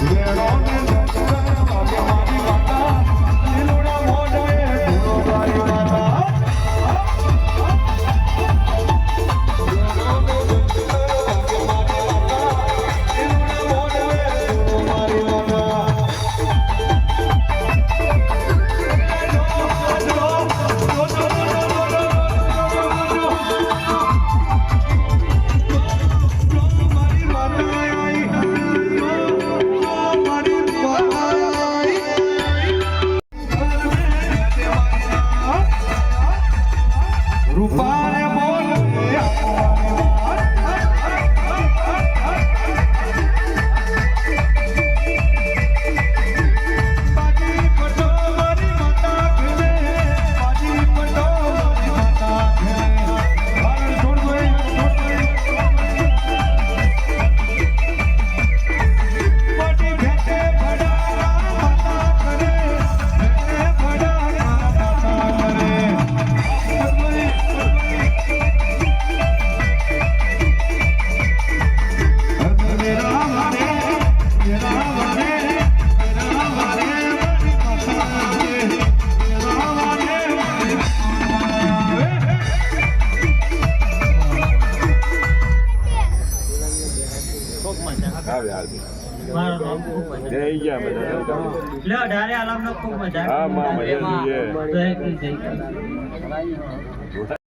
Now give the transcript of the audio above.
There જય ગયા બધા લે અઢારે આલામનો ખૂબ મજા. હા માં મજા જોઈએ જય જય.